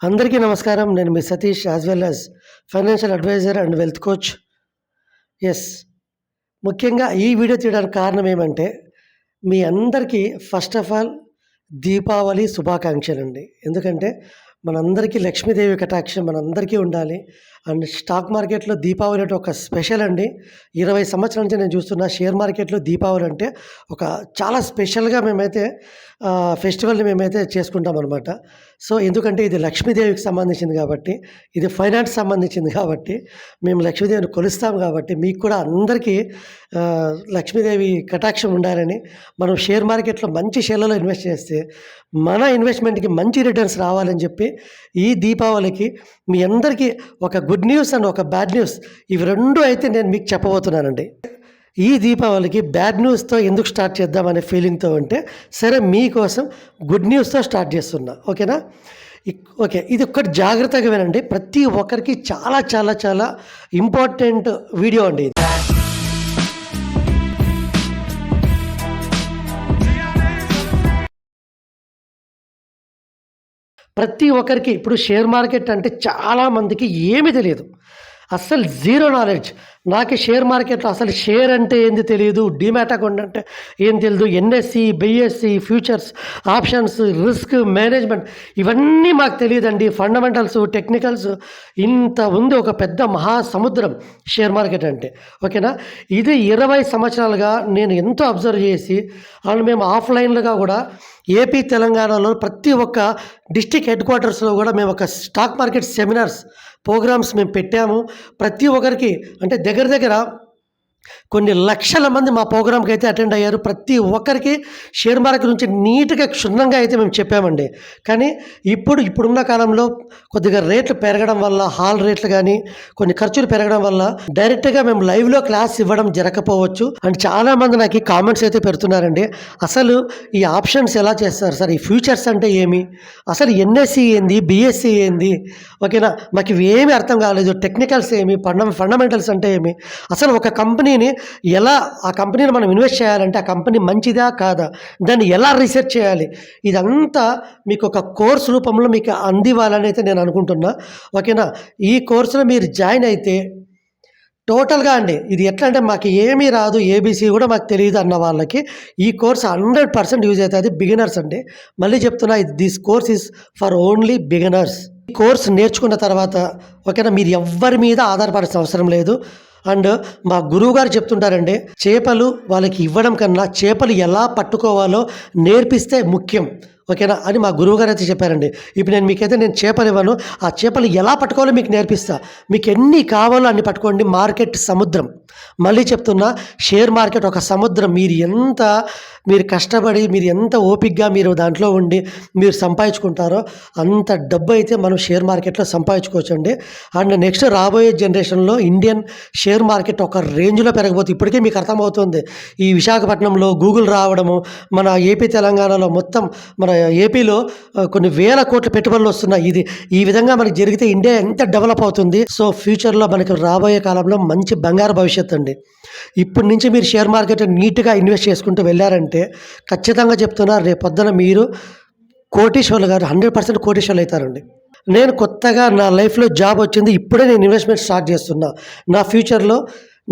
అందరికీ నమస్కారం. నేను మీ Satish as well as financial advisor and wealth coach yes ముఖ్యంగా ఈ వీడియో తీయడానికి కారణం ఏమంటే మీ అందరికీ ఫస్ట్ ఆఫ్ ఆల్ దీపావళి శుభాకాంక్షలు అండి ఎందుకంటే మనందరికీ లక్ష్మీదేవి కటాక్షం మనందరికీ ఉండాలి. అండ్ స్టాక్ మార్కెట్లో దీపావళి అంటే ఒక స్పెషల్ అండి. ఇరవై సంవత్సరాల నుంచి నేను చూస్తున్న షేర్ మార్కెట్లో దీపావళి అంటే ఒక చాలా స్పెషల్గా మేమైతే ఫెస్టివల్ని మేమైతే చేసుకుంటాం అనమాట సో ఎందుకంటే ఇది లక్ష్మీదేవికి సంబంధించింది కాబట్టి ఇది ఫైనాన్స్ సంబంధించింది కాబట్టి మేము లక్ష్మీదేవిని కొలుస్తాం కాబట్టి మీకు కూడా అందరికీ లక్ష్మీదేవి కటాక్షం ఉండాలని మనం షేర్ మార్కెట్లో మంచి షేర్లలో ఇన్వెస్ట్ చేస్తే మన ఇన్వెస్ట్మెంట్కి మంచి రిటర్న్స్ రావాలని చెప్పి ఈ దీపావళికి మీ అందరికీ ఒక గుడ్ న్యూస్ అండ్ ఒక బ్యాడ్ న్యూస్. ఇవి రెండు అయితే నేను మీకు చెప్పబోతున్నానండి. ఈ దీపావళికి బ్యాడ్ న్యూస్తో ఎందుకు స్టార్ట్ చేద్దామనే ఫీలింగ్తో ఉంటే సరే మీకోసం గుడ్ న్యూస్తో స్టార్ట్ చేస్తున్నా. ఓకేనా? ఓకే. ఇది ఒక్కటి జాగ్రత్తగా వినండి. ప్రతి ఒక్కరికి చాలా చాలా చాలా ఇంపార్టెంట్ వీడియో అండి ఇది. ప్రతి ఒక్కరికి ఇప్పుడు షేర్ మార్కెట్ అంటే చాలా మందికి ఏమీ తెలియదు. అస్సలు జీరో నాలెడ్జ్. నాకు షేర్ మార్కెట్లో అసలు షేర్ అంటే ఏంది తెలియదు డిమాట్ అకౌంట్ అంటే ఏం తెలియదు NSE BSE futures options risk management ఇవన్నీ మాకు తెలియదండి. ఫండమెంటల్స్ టెక్నికల్స్ ఇంత ఉంది ఒక పెద్ద మహాసముద్రం షేర్ మార్కెట్ అంటే. ఓకేనా? ఇది ఇరవై సంవత్సరాలుగా నేను ఎంతో అబ్జర్వ్ చేసి అండ్ మేము ఆఫ్లైన్లుగా కూడా ఏపీ తెలంగాణలో ప్రతి ఒక్క డిస్టిక్ హెడ్ క్వార్టర్స్లో కూడా మేము ఒక స్టాక్ మార్కెట్ సెమినార్స్ ప్రోగ్రామ్స్ మేము పెట్టాము. ప్రతి ఒక్కరికి అంటే దగ్గర దగ్గర కొన్ని లక్షల మంది మా ప్రోగ్రామ్కి అయితే అటెండ్ అయ్యారు. ప్రతి ఒక్కరికి షేర్ మార్కెట్ నుంచి నీట్గా క్షుణ్ణంగా అయితే మేము చెప్పామండి. కానీ ఇప్పుడు ఇప్పుడున్న కాలంలో కొద్దిగా రేట్లు పెరగడం వల్ల హాల్ రేట్లు కానీ కొన్ని ఖర్చులు పెరగడం వల్ల డైరెక్ట్గా మేము లైవ్లో క్లాస్ ఇవ్వడం జరగకపోవచ్చు. అండ్ చాలామంది నాకు ఈ కామెంట్స్ అయితే పెడుతున్నారండి. అసలు ఈ ఆప్షన్స్ ఎలా చేస్తారు? సార్ ఈ ఫ్యూచర్స్ అంటే ఏమి? అసలు ఎన్ఎస్సి ఏంది? బిఎస్సి ఏంది? ఓకేనా? మాకు ఇవి అర్థం కాలేదు. టెక్నికల్స్ ఏమి? ఫండ ఫండమెంటల్స్ అంటే ఏమి? అసలు ఒక కంపెనీని ఎలా ఆ కంపెనీని మనం ఇన్వెస్ట్ చేయాలంటే ఆ కంపెనీ మంచిదా కాదా? దాన్ని ఎలా రీసెర్చ్ చేయాలి? ఇదంతా మీకు ఒక కోర్స్ రూపంలో మీకు అందివ్వాలని అయితే నేను అనుకుంటున్నా. ఓకేనా? ఈ కోర్సులో మీరు జాయిన్ అయితే టోటల్గా అండి ఇది ఎట్లా అంటే మాకు ఏమీ రాదు ఏబీసీ కూడా మాకు తెలియదు అన్న వాళ్ళకి. ఈ కోర్స్ హండ్రెడ్ పర్సెంట్ యూజ్ అవుతుంది బిగినర్స్ అండి. మళ్ళీ చెప్తున్నా this course is for only beginners ఈ కోర్స్ నేర్చుకున్న తర్వాత ఓకేనా మీరు ఎవ్వరి మీద ఆధారపడాల్సిన అవసరం లేదు. అండ్ మా గురువు గారు చెప్తుంటారండి చేపలు వాళ్ళకి ఇవ్వడం కన్నా చేపలు ఎలా పట్టుకోవాలో నేర్పిస్తే ముఖ్యం. ఓకేనా? అని మా గురువు గారు అయితే చెప్పారండి. ఇప్పుడు నేను మీకైతే నేను చేపలు ఇవ్వను ఆ చేపలు ఎలా పట్టుకోవాలో మీకు నేర్పిస్తా. మీకు ఎన్ని కావాలో అన్ని పట్టుకోండి. మార్కెట్ సముద్రం. మళ్ళీ చెప్తున్నా షేర్ మార్కెట్ ఒక సముద్రం. మీరు ఎంత మీరు కష్టపడి మీరు ఎంత ఓపిక్గా మీరు దాంట్లో ఉండి మీరు సంపాదించుకుంటారో అంత డబ్బు అయితే మనం షేర్ మార్కెట్లో సంపాదించుకోవచ్చండి. అండ్ నెక్స్ట్ రాబోయే జనరేషన్లో ఇండియన్ షేర్ మార్కెట్ ఒక రేంజ్లో పెరగబోతుంది ఇప్పటికే మీకు అర్థమవుతుంది. ఈ విశాఖపట్నంలో గూగుల్ రావడము మన ఏపీ తెలంగాణలో మొత్తం మన ఏపీలో కొన్ని వేల కోట్ల పెట్టుబడులు వస్తున్నాయి. ఇది ఈ విధంగా మనకి జరిగితే ఇండియా ఎంత డెవలప్ అవుతుంది? సో ఫ్యూచర్లో మనకి రాబోయే కాలంలో మంచి బంగారు భవిష్యత్తు అండి. ఇప్పటి నుంచి మీరు షేర్ మార్కెట్ నీట్గా ఇన్వెస్ట్ చేసుకుంటూ వెళ్ళారంటే ఖచ్చితంగా చెప్తున్నా రేపు పొద్దున మీరు కోటీశ్వర్లు గారు హండ్రెడ్ పర్సెంట్ కోటీశ్వర్లు అవుతారండి. నేను కొత్తగా నా లైఫ్లో జాబ్ వచ్చింది ఇప్పుడే నేను ఇన్వెస్ట్మెంట్ స్టార్ట్ చేస్తున్నా. నా ఫ్యూచర్లో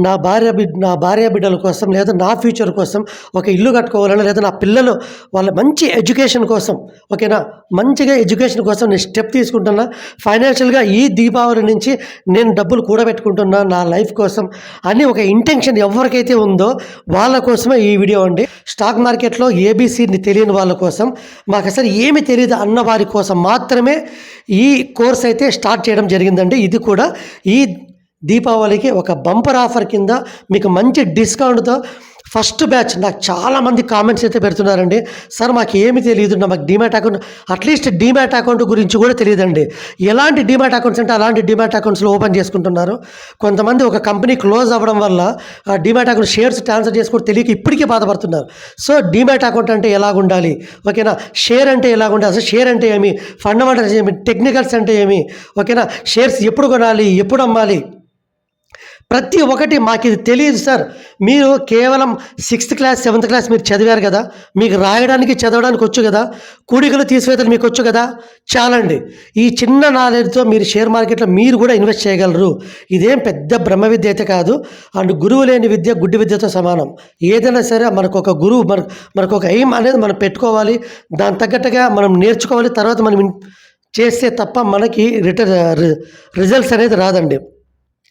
నా భార్య బిడ్ నా భార్య బిడ్డల కోసం లేదా నా ఫ్యూచర్ కోసం ఒక ఇల్లు కట్టుకోవాలని లేదా నా పిల్లలు వాళ్ళ మంచి ఎడ్యుకేషన్ కోసం ఓకేనా? మంచిగా ఎడ్యుకేషన్ కోసం నేను స్టెప్ తీసుకుంటున్నా. ఫైనాన్షియల్గా ఈ దీపావళి నుంచి నేను డబ్బులు కూడబెట్టుకుంటున్నా నా లైఫ్ కోసం అని ఒక ఇంటెన్షన్ ఎవరికైతే ఉందో వాళ్ళ కోసమే ఈ వీడియో అండి. స్టాక్ మార్కెట్లో ఏబీసీని తెలియని వాళ్ళ కోసం మాకు అసలు ఏమి తెలియదు అన్న వారి కోసం మాత్రమే ఈ కోర్స్ అయితే స్టార్ట్ చేయడం జరిగిందండి. ఇది కూడా ఈ దీపావళికి ఒక బంపర్ ఆఫర్ కింద మీకు మంచి డిస్కౌంట్తో ఫస్ట్ బ్యాచ్ నాకు చాలామంది కామెంట్స్ అయితే పెడుతున్నారండి. సార్ మాకు ఏమి తెలియదు మాకు demat account at least demat account గురించి కూడా తెలియదండి. ఎలాంటి డిమాట్ అకౌంట్స్ అంటే అలాంటి డిమాట్ అకౌంట్స్లో ఓపెన్ చేసుకుంటున్నారు. కొంతమంది ఒక కంపెనీ క్లోజ్ అవ్వడం వల్ల ఆ డిమాట్ అకౌంట్ షేర్స్ ట్రాన్స్ఫర్ చేసుకుని తెలియక ఇప్పటికే బాధపడుతున్నారు. సో డిమాట్ అకౌంట్ అంటే ఎలా ఉండాలి ఓకేనా? షేర్ అంటే ఎలా ఉండాలి అసలు షేర్ అంటే ఏమి? ఫండమెంటల్స్ ఏమి? టెక్నికల్స్ అంటే ఏమి? ఓకేనా? షేర్స్ ఎప్పుడు కొనాలి? ఎప్పుడు అమ్మాలి? ప్రతి ఒక్కటి మాకు ఇది తెలియదు సార్. మీరు కేవలం సిక్స్త్ క్లాస్ సెవెంత్ క్లాస్ మీరు చదివారు కదా? మీకు రాయడానికి చదవడానికి వచ్చు కదా? కూడికలు తీసివేతలు మీకు వచ్చు కదా? చాలండి. ఈ చిన్న నాలెడ్జ్తో మీరు షేర్ మార్కెట్లో మీరు కూడా ఇన్వెస్ట్ చేయగలరు. ఇదేం పెద్ద బ్రహ్మ విద్య అయితే కాదు. అండ్ గురువు లేని విద్య గుడ్డి విద్యతో సమానం. ఏదైనా సరే మనకు ఒక గురువు మన మనకు ఒక ఎయిమ్ అనేది మనం పెట్టుకోవాలి. దాని తగ్గట్టుగా మనం నేర్చుకోవాలి. తర్వాత మనం చేస్తే తప్ప మనకి రిటర్ రిజల్ట్స్ అనేది రాదండి.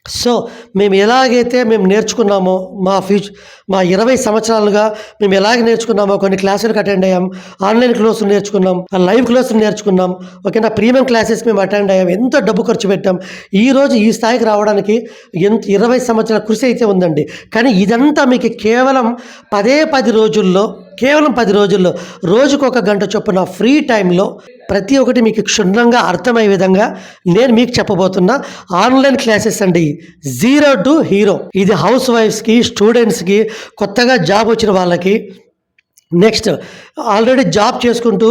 సో మేము ఎలాగైతే మేము నేర్చుకున్నామో మా ఫ్యూచర్ మా ఇరవై సంవత్సరాలుగా మేము ఎలాగ నేర్చుకున్నామో కొన్ని క్లాసులకు అటెండ్ అయ్యాం ఆన్లైన్ క్లాసులు నేర్చుకున్నాం లైవ్ క్లాసులు నేర్చుకున్నాం ఓకేనా? ప్రీమియం క్లాసెస్ మేము అటెండ్ అయ్యాం ఎంతో డబ్బు ఖర్చు పెట్టాం. ఈ రోజు ఈ స్థాయికి రావడానికి ఎంత ఇరవై సంవత్సరాల కృషి అయితే ఉందండి. కానీ ఇదంతా మీకు కేవలం పదే పది రోజుల్లో కేవలం పది రోజుల్లో రోజుకు ఒక గంట చొప్పున ఫ్రీ టైంలో ప్రతి ఒక్కటి మీకు క్షుణ్ణంగా అర్థమయ్యే విధంగా నేను మీకు చెప్పబోతున్నా ఆన్లైన్ క్లాసెస్ అండి. Zero to hero. ఇది హౌస్ వైఫ్స్కి స్టూడెంట్స్కి కొత్తగా జాబ్ వచ్చిన వాళ్ళకి నెక్స్ట్ ఆల్రెడీ జాబ్ చేసుకుంటూ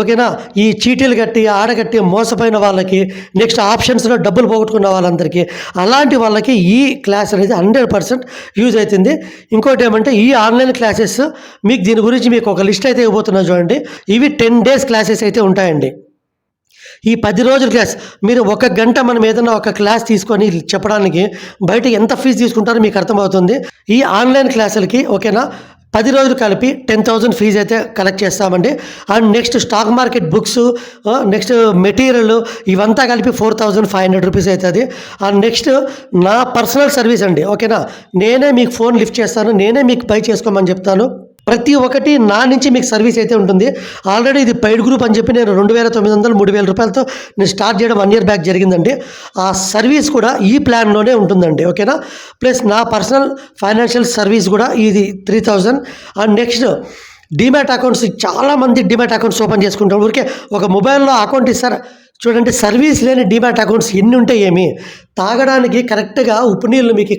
ఓకేనా ఈ చీటీలు కట్టి ఆడగట్టి మోసపోయిన వాళ్ళకి నెక్స్ట్ ఆప్షన్స్లో డబ్బులు పోగొట్టుకున్న వాళ్ళందరికీ అలాంటి వాళ్ళకి ఈ క్లాస్ అనేది హండ్రెడ్ పర్సెంట్ యూజ్ అవుతుంది. ఇంకోటి ఏమంటే ఈ ఆన్లైన్ క్లాసెస్ మీకు దీని గురించి మీకు ఒక లిస్ట్ అయితే ఇవ్వబోతున్నా చూడండి. ఇవి టెన్ డేస్ క్లాసెస్ అయితే ఉంటాయండి. ఈ పది రోజుల క్లాస్ మీరు ఒక గంట మనం ఏదైనా ఒక క్లాస్ తీసుకొని చెప్పడానికి బయట ఎంత ఫీజు తీసుకుంటారో మీకు అర్థమవుతుంది. ఈ ఆన్లైన్ క్లాసులకి ఓకేనా పది రోజులు కలిపి టెన్ థౌజండ్ ఫీజు అయితే కలెక్ట్ చేస్తామండి. And next stock market books next material ఇవంతా కలిపి four thousand five hundred rupees అవుతుంది అండ్ నెక్స్ట్ నా పర్సనల్ సర్వీస్ అండి ఓకేనా నేనే మీకు ఫోన్ లిఫ్ట్ చేస్తాను నేనే మీకు పై చేసుకోమని చెప్తాను. ప్రతి ఒక్కటి నా నుంచి మీకు సర్వీస్ అయితే ఉంటుంది. ఆల్రెడీ ఇది పెయిడ్ గ్రూప్ అని చెప్పి నేను రెండు వేల తొమ్మిది వందలు మూడు వేల రూపాయలతో నేను స్టార్ట్ చేయడం వన్ ఇయర్ బ్యాక్ జరిగిందండి. ఆ సర్వీస్ కూడా ఈ ప్లాన్లోనే ఉంటుందండి. ఓకేనా? ప్లస్ నా పర్సనల్ ఫైనాన్షియల్ సర్వీస్ కూడా ఇది three thousand. And next demat accounts చాలామంది డిమాట్ అకౌంట్స్ ఓపెన్ చేసుకుంటారు. ఊరికే ఒక మొబైల్లో అకౌంట్ ఇస్తారు? చూడండి సర్వీస్ లేని డిమాట్ అకౌంట్స్ ఎన్ని ఉంటాయి ఏమి? తాగడానికి కరెక్ట్గా ఉప్పు నీళ్ళు మీకు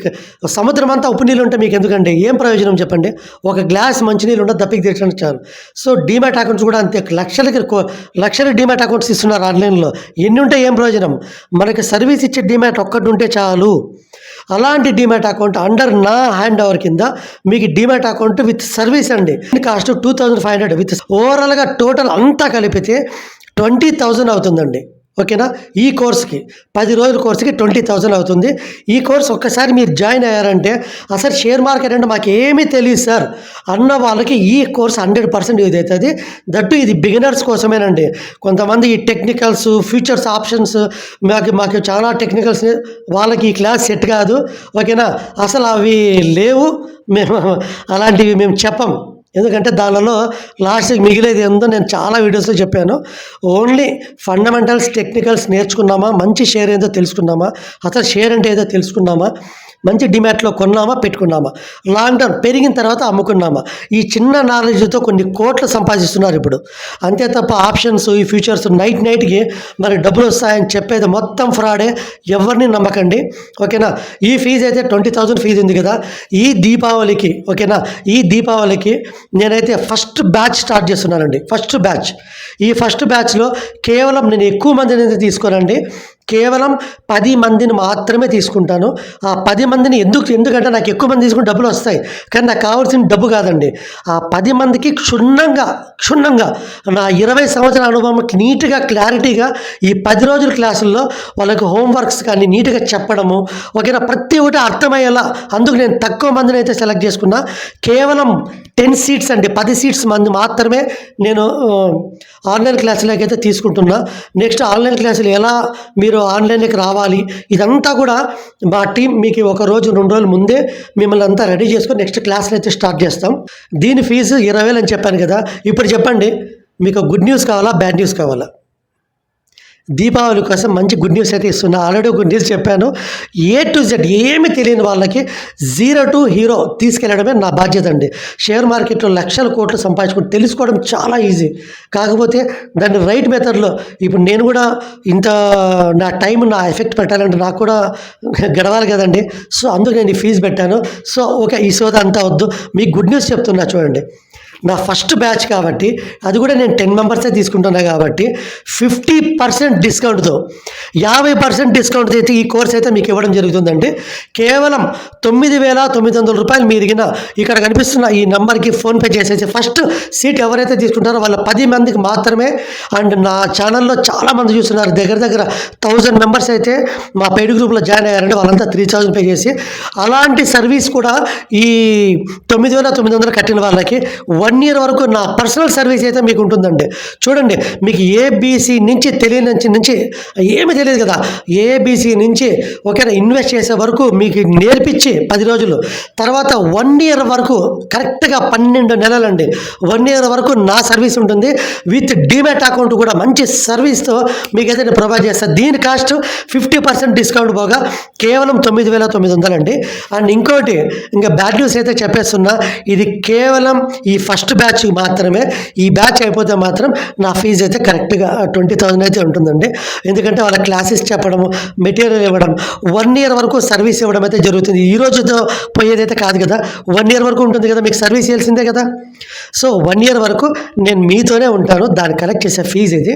సముద్రం అంతా ఉప్పు నీళ్ళు ఉంటే మీకు ఎందుకండి? ఏం ప్రయోజనం చెప్పండి? ఒక గ్లాస్ మంచినీళ్ళు ఉంటే దప్పికి తెచ్చడానికి చాలు. సో డిమాట్ అకౌంట్స్ కూడా అంతే. లక్షలకి లక్షల డిమాట్ అకౌంట్స్ ఇస్తున్నారు ఆన్లైన్లో. ఎన్ని ఉంటే ఏం ప్రయోజనం? మనకి సర్వీస్ ఇచ్చే డిమాట్ ఒక్కటి ఉంటే చాలు. అలాంటి డిమాట్ అకౌంట్ అండర్ నా హ్యాండ్ ఓవర్ కింద మీకు డిమాట్ అకౌంట్ విత్ సర్వీస్ అండి. Cost two thousand five hundred with ఓవరాల్గా టోటల్ అంతా కలిపితే ట్వంటీ థౌజండ్ అవుతుందండి. ఓకేనా? ఈ కోర్స్కి పది రోజుల కోర్స్కి ట్వంటీ థౌజండ్ అవుతుంది. ఈ కోర్స్ ఒక్కసారి మీరు జాయిన్ అయ్యారంటే అసలు షేర్ మార్కెట్ అంటే మాకు ఏమీ తెలియదు సార్. అన్న వాళ్ళకి ఈ కోర్స్ హండ్రెడ్ పర్సెంట్ యూజ్ అవుతుంది. దట్టు ఇది బిగినర్స్ కోసమేనండి. కొంతమంది ఈ టెక్నికల్స్ ఫ్యూచర్స్ ఆప్షన్స్ మాకు మాకు చాలా టెక్నికల్స్ వాళ్ళకి ఈ క్లాస్ సెట్ కాదు. ఓకేనా? అసలు అవి లేవు. మేము అలాంటివి మేము చెప్పం. ఎందుకంటే దానిలో లాస్ట్ మిగిలేది ఏందో నేను చాలా వీడియోస్లో చెప్పాను. ఓన్లీ ఫండమెంటల్స్ టెక్నికల్స్ నేర్చుకున్నామా? మంచి షేర్ ఏదో తెలుసుకున్నామా? అసలు షేర్ అంటే ఏదో తెలుసుకున్నామా? మంచి డిమాట్లో కొన్నామా పెట్టుకున్నామా? లాంగ్ టర్మ్ పెరిగిన తర్వాత అమ్ముకున్నామా? ఈ చిన్న నాలెడ్జ్తో కొన్ని కోట్లు సంపాదిస్తున్నారు ఇప్పుడు. అంతే తప్ప ఆప్షన్స్ ఈ ఫ్యూచర్స్ నైట్ నైట్కి మరి డబ్బులు వస్తాయని చెప్పేది మొత్తం ఫ్రాడే ఎవరిని నమ్మకండి. ఓకేనా? ఈ ఫీజు అయితే ట్వంటీ థౌజండ్ ఫీజు ఉంది కదా? ఈ దీపావళికి ఓకేనా? ఈ దీపావళికి నేనైతే ఫస్ట్ బ్యాచ్ స్టార్ట్ చేస్తున్నానండి. First batch. ఈ ఫస్ట్ బ్యాచ్లో కేవలం నేను ఎక్కువ మందిని అయితే తీసుకోనండి? కేవలం పది మందిని మాత్రమే తీసుకుంటాను. ఆ పది మందిని ఎందుకు ఎందుకంటే నాకు ఎక్కువ మంది తీసుకుంటే డబ్బులు వస్తాయి. కానీ నాకు కావాల్సిన డబ్బు కాదండి. ఆ పది మందికి క్షుణ్ణంగా క్షుణ్ణంగా నా ఇరవై సంవత్సరాల అనుభవం నీట్గా క్లారిటీగా ఈ పది రోజుల క్లాసుల్లో వాళ్ళకి హోంవర్క్స్ కానీ నీట్గా చెప్పడము ఓకేనా? ప్రతి ఒక్కటి అర్థమయ్యేలా. అందుకు నేను తక్కువ మందిని అయితే సెలెక్ట్ చేసుకున్నా. కేవలం టెన్ సీట్స్ అండి. పది సీట్స్ మంది మాత్రమే నేను ఆ, ఆన్లైన్ క్లాసులకి అయితే తీసుకుంటున్నా. నెక్స్ట్ ఆన్లైన్ క్లాసులు ఎలా మీరు ఆన్లైన్కి రావాలి? ఇదంతా కూడా మా టీం మీకు ఒక రోజు రెండు రోజుల ముందే మిమ్మల్ని అంతా రెడీ చేసుకొని నెక్స్ట్ క్లాసులు అయితే స్టార్ట్ చేస్తాం. దీని ఫీజు ఇరవై వేలు అని చెప్పాను కదా. ఇప్పుడు చెప్పండి మీకు గుడ్ న్యూస్ కావాలా బ్యాడ్ న్యూస్ కావాలా? దీపావళి కోసం మంచి గుడ్ న్యూస్ అయితే ఇస్తున్నా. ఆల్రెడీ గుడ్ న్యూస్ చెప్పాను. ఏ టు జెడ్ ఏమి తెలియని వాళ్ళకి జీరో టు హీరో తీసుకెళ్ళడమే నా బాధ్యత అండి. షేర్ మార్కెట్లో లక్షల కోట్లు సంపాదించుకుని తెలుసుకోవడం చాలా ఈజీ కాకపోతే దాన్ని రైట్ మెథడ్లో ఇప్పుడు నేను కూడా ఇంత నా టైం నా ఎఫెక్ట్ పెట్టాలంటే నాకు కూడా గడవాలి కదండి. సో అందుకు నేను ఫీజు పెట్టాను. సో ఓకే ఈ సోద అంతా వద్దు. మీకు గుడ్ న్యూస్ చెప్తున్నా చూడండి. నా ఫస్ట్ బ్యాచ్ కాబట్టి అది కూడా నేను టెన్ మెంబర్సే తీసుకుంటున్నా కాబట్టి ఫిఫ్టీ పర్సెంట్ డిస్కౌంట్తో యాభై పర్సెంట్ డిస్కౌంట్ అయితే ఈ కోర్స్ అయితే మీకు ఇవ్వడం జరుగుతుందండి. కేవలం తొమ్మిది వేల తొమ్మిది వందల రూపాయలు మీరు ఇక్కడ కనిపిస్తున్న ఈ నెంబర్కి ఫోన్పే చేసేసి ఫస్ట్ సీట్ ఎవరైతే తీసుకుంటారో వాళ్ళ పది మందికి మాత్రమే. అండ్ నా ఛానల్లో చాలామంది చూస్తున్నారు. దగ్గర దగ్గర థౌజండ్ మెంబర్స్ అయితే మా పెయిడ్ గ్రూప్లో జాయిన్ అయ్యారంటే వాళ్ళంతా త్రీ థౌజండ్ పే చేసి. అలాంటి సర్వీస్ కూడా ఈ తొమ్మిది వేల తొమ్మిది వందలు కట్టిన వాళ్ళకి వన్ వన్ ఇయర్ వరకు నా పర్సనల్ సర్వీస్ అయితే మీకు ఉంటుందండి. చూడండి మీకు ఏబీసీ నుంచి తెలియని నుంచి నుంచి ఏమీ తెలియదు కదా. ఏబీసీ నుంచి ఓకేనా ఇన్వెస్ట్ చేసే వరకు మీకు నేర్పించి పది రోజులు. తర్వాత వన్ ఇయర్ వరకు కరెక్ట్గా పన్నెండు నెలలండి. వన్ ఇయర్ వరకు నా సర్వీస్ ఉంటుంది. విత్ డిమెట్ అకౌంట్ కూడా మంచి సర్వీస్తో మీకైతే నేను ప్రొవైడ్ చేస్తాను దీని కాస్ట్ ఫిఫ్టీ పర్సెంట్ డిస్కౌంట్ పోగా కేవలం తొమ్మిది వేల తొమ్మిది వందలండి. అండ్ ఇంకోటి ఇంకా బ్యాడ్ న్యూస్ అయితే చెప్పేస్తున్నా. ఇది కేవలం ఈ ఫస్ట్ ఫస్ట్ బ్యాచ్ మాత్రమే ఈ బ్యాచ్ అయిపోతే మాత్రం నా ఫీజు అయితే కరెక్ట్గా ట్వంటీ థౌసండ్ అయితే ఉంటుందండి. ఎందుకంటే వాళ్ళ క్లాసెస్ చెప్పడము మెటీరియల్ ఇవ్వడం వన్ ఇయర్ వరకు సర్వీస్ ఇవ్వడం అయితే జరుగుతుంది. ఈ రోజుతో పోయేదైతే కాదు కదా వన్ ఇయర్ వరకు ఉంటుంది కదా మీకు సర్వీస్ చేయాల్సిందే కదా. సో వన్ ఇయర్ వరకు నేను మీతోనే ఉంటాను దాన్ని కలెక్ట్ చేసే ఫీజు ఇది.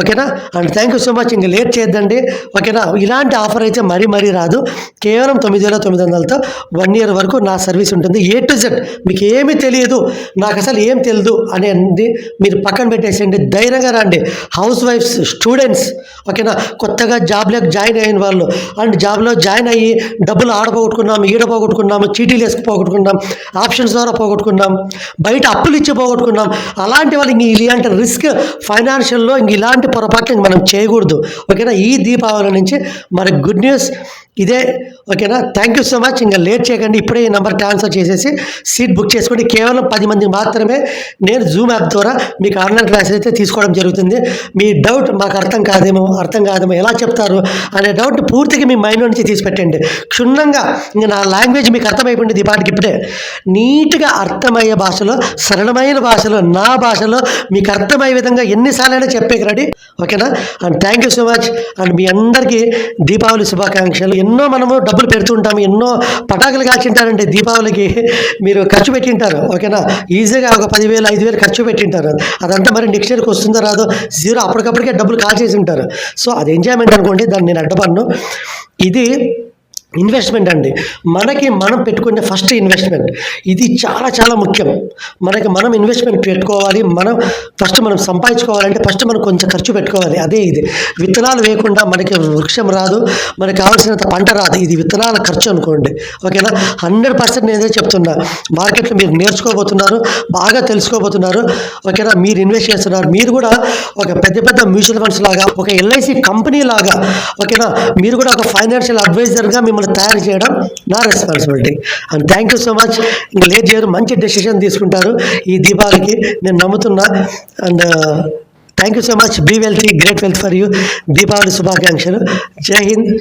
ఓకేనా? And thank you so much ఇంకా లేట్ చేయొద్దండి. ఓకేనా? ఇలాంటి ఆఫర్ అయితే మరీ మరీ రాదు. కేవలం తొమ్మిది వేల తొమ్మిది వందలతో వన్ ఇయర్ వరకు నా సర్వీస్ ఉంటుంది. ఏ టు జెడ్ మీకు ఏమీ తెలియదు. నాకు అసలు ఏం తెలియదు అనేది మీరు పక్కన పెట్టేసేయండి. ధైర్యంగా రండి. హౌస్ వైఫ్స్ స్టూడెంట్స్ ఓకేనా? కొత్తగా జాబ్లోకి జాయిన్ అయిన వాళ్ళు. అండ్ జాబ్లో జాయిన్ అయ్యి డబ్బులు ఆడపోగొట్టుకున్నాము ఈడ పోగొట్టుకున్నాము చీటీలు వేసుకు పోగొట్టుకున్నాం ఆప్షన్స్ ద్వారా పోగొట్టుకున్నాం బయట అప్పులు ఇచ్చి పోగొట్టుకున్నాం. అలాంటి వాళ్ళు ఇంక ఇలాంటి రిస్క్ ఫైనాన్షియల్లో ఇంక ఇలాంటి పొరపాట్లు మనం చేయకూడదు. ఓకేనా? ఈ దీపావళి నుంచి మరి గుడ్ న్యూస్ ఇదే. ఓకేనా? థ్యాంక్ యూ సో మచ్ ఇంకా లేట్ చేయకండి. ఇప్పుడే ఈ నెంబర్ ట్రాన్స్ఫర్ చేసేసి సీట్ బుక్ చేసుకోండి. కేవలం పది మంది మాత్రమే నేను జూమ్ యాప్ ద్వారా మీకు ఆన్లైన్ క్లాస్ అయితే తీసుకోవడం జరుగుతుంది. మీ డౌట్ మాకు అర్థం కాదేమో అర్థం కాదేమో ఎలా చెప్తారు అనే డౌట్ పూర్తిగా మీ మైండ్ నుంచి తీసి పెట్టండి క్షుణ్ణంగా ఇంకా నా లాంగ్వేజ్ మీకు అర్థమైపోయింది ఈ పాటికి ఇప్పుడే. నీట్గా అర్థమయ్యే భాషలో సరళమైన భాషలో నా భాషలో మీకు అర్థమయ్యే విధంగా ఎన్నిసార్లైనా చెప్పేకి రెడీ? ఓకేనా? And thank you so much and మీ అందరికీ దీపావళి శుభాకాంక్షలు. ఎన్నో మనము డబ్బులు పెడుతుంటాము ఎన్నో పటాకులు కాల్చింటారండి దీపావళికి. మీరు ఖర్చు పెట్టింటారు ఓకేనా? ఈజీగా ఒక పదివేలు ఐదు వేలు ఖర్చు పెట్టింటారు. అదంతా మరి నెక్స్ట్ ఇయర్కి వస్తుందో రాదో జీరో అప్పటికప్పటికే డబ్బులు కాల్ చేసి ఉంటారు. సో అది ఎంజాయ్మెంట్ అనుకోండి దాన్ని నేను అడ్డపన్ను ఇది ఇన్వెస్ట్మెంట్ అండి. మనకి మనం పెట్టుకునే ఫస్ట్ ఇన్వెస్ట్మెంట్ ఇది చాలా చాలా ముఖ్యం. మనకి మనం ఇన్వెస్ట్మెంట్ పెట్టుకోవాలి. మనం ఫస్ట్ మనం సంపాదించుకోవాలంటే ఫస్ట్ మనం కొంచెం ఖర్చు పెట్టుకోవాలి. అదే ఇది. విత్తనాలు వేయకుండా మనకి వృక్షం రాదు. మనకి కావాల్సినంత పంట రాదు. ఇది విత్తనాల ఖర్చు అనుకోండి. ఓకేనా? హండ్రెడ్ పర్సెంట్ నేనే చెప్తున్నా. మార్కెట్లో మీరు నేర్చుకోబోతున్నారు. బాగా తెలుసుకోబోతున్నారు. ఓకేనా? మీరు ఇన్వెస్ట్ చేస్తున్నారు. మీరు కూడా ఒక పెద్ద పెద్ద మ్యూచువల్ ఫండ్స్ లాగా ఒక ఎల్ఐసి కంపెనీ లాగా ఓకేనా? మీరు కూడా ఒక ఫైనాన్షియల్ అడ్వైజర్గా మిమ్మల్ని తయారు చేయడం నా responsibility and thank you so much ఇంకా లేట్ చేయరు మంచి డెసిషన్ తీసుకుంటారు. ఈ దీపావళికి నేను నమ్ముతున్నా. And thank you so much be wealth great wealth for you Deepavali శుభాకాంక్షలు. జై హింద్.